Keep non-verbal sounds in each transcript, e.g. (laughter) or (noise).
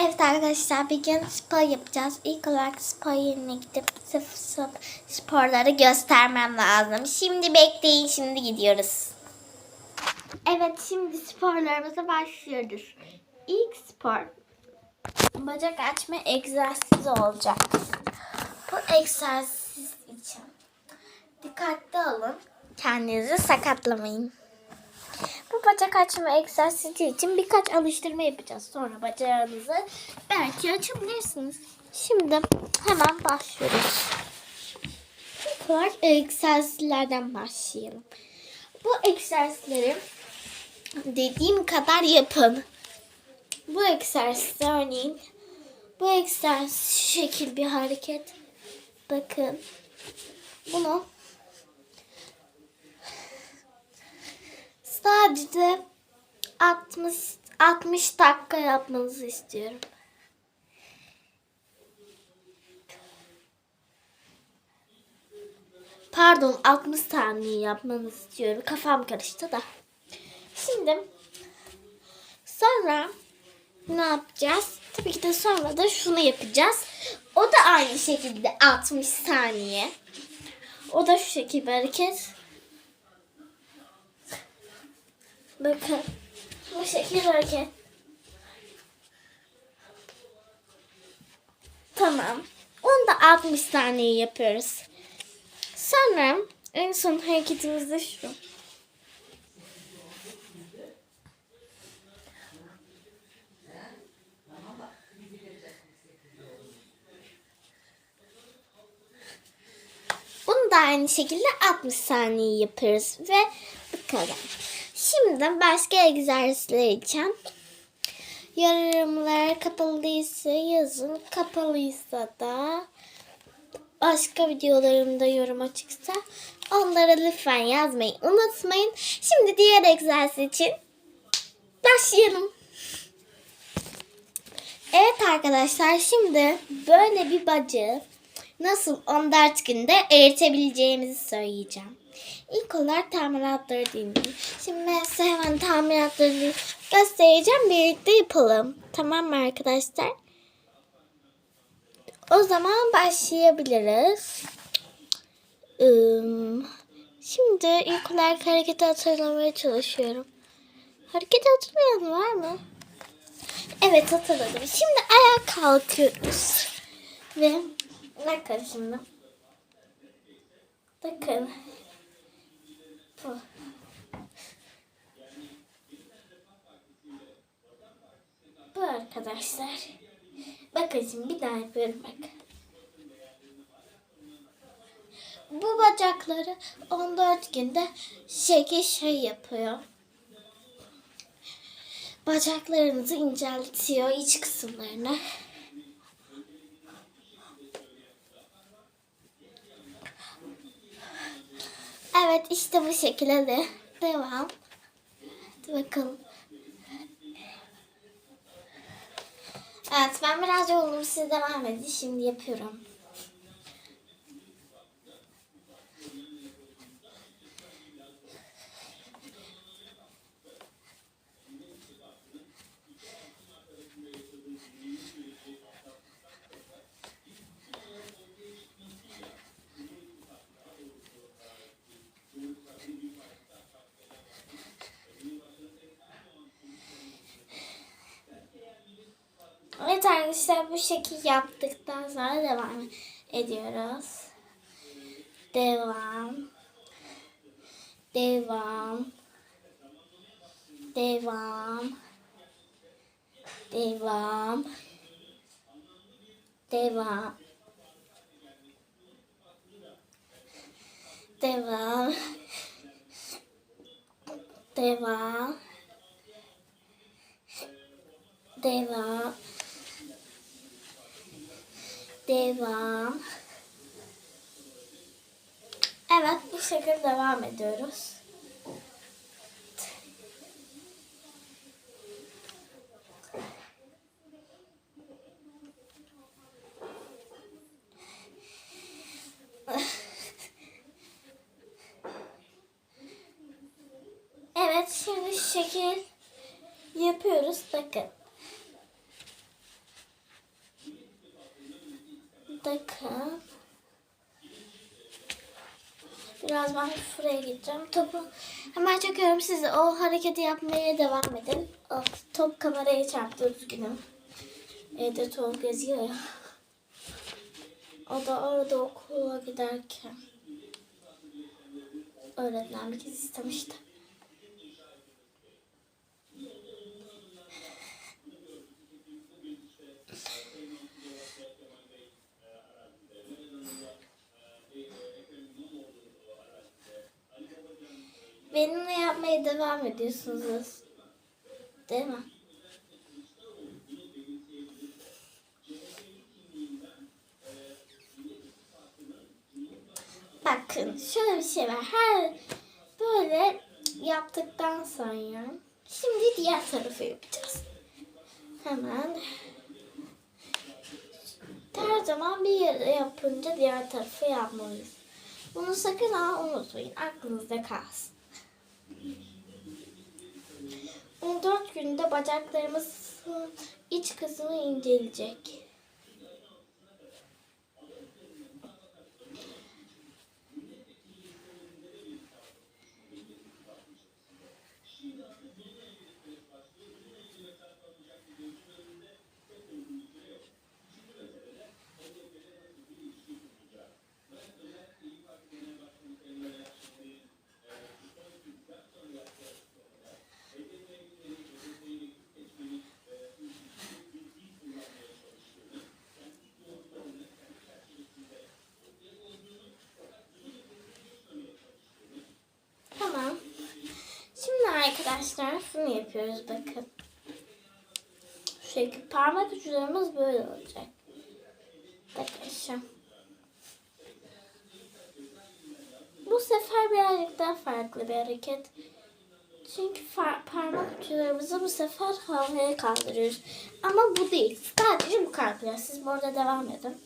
Evet arkadaşlar bir gün spor yapacağız. İlk olarak spor yerine gidip sıfır sıfır sporları göstermem lazım. Şimdi bekleyin şimdi gidiyoruz. Evet şimdi sporlarımıza başlıyoruz. İlk spor bacak açma egzersizi olacak. Bu egzersiz için dikkatli olun. Kendinizi sakatlamayın. Bacak açma egzersizi için birkaç alıştırma yapacağız. Sonra bacağınızı belki açabilirsiniz. Şimdi hemen başlıyoruz. İlk olarak egzersizlerden başlayalım. Bu egzersizleri dediğim kadar yapın. Bu egzersiz örneğin bu egzersiz şekil bir hareket. Bakın. Bunu Sadece 60 60 dakika yapmanızı istiyorum. Pardon 60 saniye yapmanızı istiyorum. Kafam karıştı da. Şimdi sonra ne yapacağız? Tabii ki de sonra da şunu yapacağız. O da aynı şekilde 60 saniye. O da şu şekilde hareket. Bakın. Bu şekil hareket. Tamam. Onu da 60 saniye yapıyoruz. Sonra en son hareketimiz de şu. Bunu da aynı şekilde 60 saniye yapıyoruz ve bu kadar. Şimdi başka egzersizler için yorumlar kapalıysa yazın. Kapalıysa da başka videolarımda yorum açıksa onlara lütfen yazmayı unutmayın. Şimdi diğer egzersiz için başlayalım. Evet arkadaşlar şimdi böyle bir bacağı nasıl 14 günde eritebileceğimizi söyleyeceğim. İlk olarak tamiratları dinleyin. Şimdi ben size hemen tamiratları göstereceğim. Birlikte yapalım. Tamam mı arkadaşlar? O zaman başlayabiliriz. Im, Şimdi ilk olarak hareketi hatırlamaya çalışıyorum. Hareketi hatırlayan var mı? Evet hatırladım. Şimdi ayağa kalkıyoruz. Ve bakın şimdi. Bakın. Bu. Bu arkadaşlar. Bakın bir daha yapıyorum bak. Bu bacakları 14 günde şekil şey yapıyor. Bacaklarınızı inceltiyor iç kısımlarını. Evet işte bu şekilde de devam. Hadi bakalım. Evet ben biraz yoruldum siz devam edin. Şimdi yapıyorum. Evet arkadaşlar bu şekil yaptıktan sonra devam ediyoruz. Devam. Devam. Devam. Devam. Devam. Devam. Devam. Devam. Devam. Evet bu şekilde devam ediyoruz. Evet şimdi şekil yapıyoruz. Bakın. Bakın. Biraz ben şuraya gideceğim. Topu hemen çekiyorum sizi. O hareketi yapmaya devam edin. O, top kameraya çarptı üzgünüm. Evde top yazıyor ya. O da orada okula giderken öğretmenlik istemişti. Benimle yapmaya devam ediyorsunuz. Değil mi? Bakın şöyle bir şey var. Her böyle yaptıktan sonra şimdi diğer tarafı yapacağız. Hemen her zaman bir yere yapınca diğer tarafı yapmalıyız. Bunu sakın ha unutmayın. Aklınızda kalsın. 14 günde bacaklarımızın iç kısmı inceleyecek. Tamam. Şimdi arkadaşlar şunu yapıyoruz bakın. Şu parmak uçlarımız böyle olacak. Bakın. Bu sefer birazcık daha farklı bir hareket. Çünkü parmak uçlarımızı bu sefer havaya kaldırıyoruz. Ama bu değil. Sadece bu kalkıyor. Siz burada devam edin.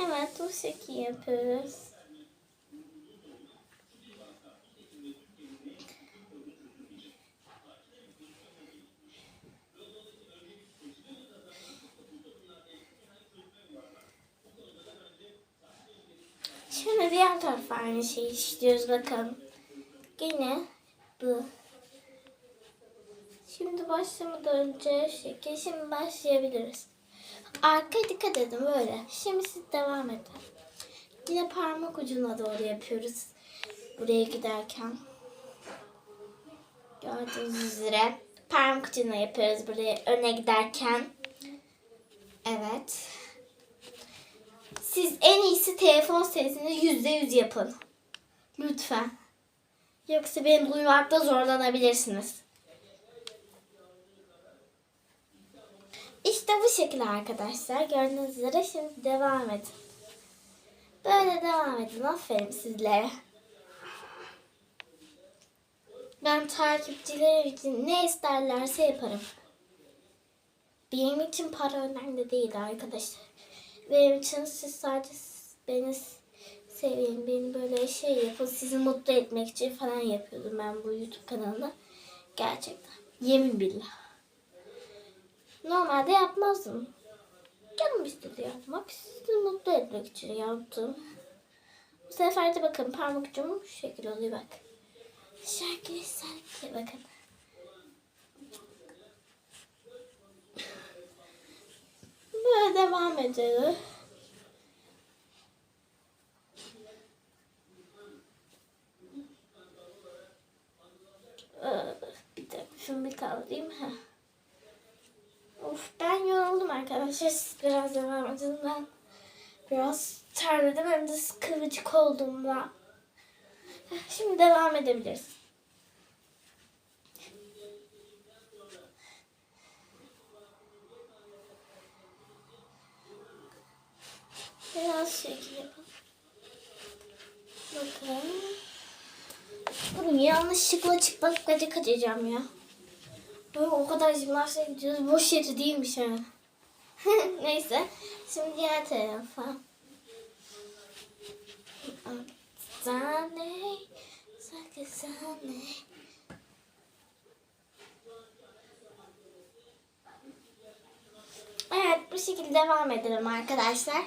Evet bu şekil yapıyoruz. Şimdi diğer tarafa aynı şeyi işliyoruz bakalım. Yine bu. Şimdi başlamadan önce şekil şimdi başlayabiliriz. Arkaya dikkat edin böyle. Şimdi siz devam edin. Yine parmak ucuna doğru yapıyoruz. Buraya giderken. Gördüğünüz üzere parmak ucuna yapıyoruz buraya öne giderken. Evet. Siz en iyisi telefon sesini yüzde yüz yapın. Lütfen. Yoksa beni duymakta zorlanabilirsiniz. İşte bu şekilde arkadaşlar. Gördüğünüz üzere şimdi devam edin. Böyle devam edin. Aferin sizlere. Ben takipçilerim için ne isterlerse yaparım. Benim için para önemli değil arkadaşlar. Benim için siz sadece beni sevin, beni böyle şey yapın, sizi mutlu etmek için falan yapıyordum ben bu YouTube kanalını. Gerçekten. Yemin billah. Normalde yapmazdım. Canım istedi yapmak. Sizi mutlu etmek için yaptım. Bu sefer de bakın parmak ucum şu şekil oluyor bak. Şarkı şarkı bakın. Böyle devam edelim. Ee, Bir dakika şunu bir kaldırayım. Heh. Arkadaşlar. Biraz devam edin. Ben biraz terledim hem de kıvırcık olduğumda. Şimdi devam edebiliriz. Biraz şekil yapalım. Bakın. Durun yanlışlıkla çıplak bacak açacağım ya. Böyle o kadar jimnastiğe gidiyoruz. Boş yeri değilmiş ha. (laughs) Neyse. Şimdi diğer tarafa. Zane. Sakın zane. Evet bu şekilde devam edelim arkadaşlar.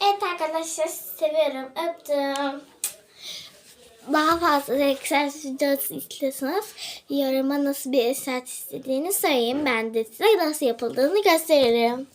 Evet arkadaşlar seviyorum. Öptüm. Daha fazla egzersiz videosu istiyorsanız yoruma nasıl bir egzersiz istediğini söyleyin. Ben de size nasıl yapıldığını gösteririm.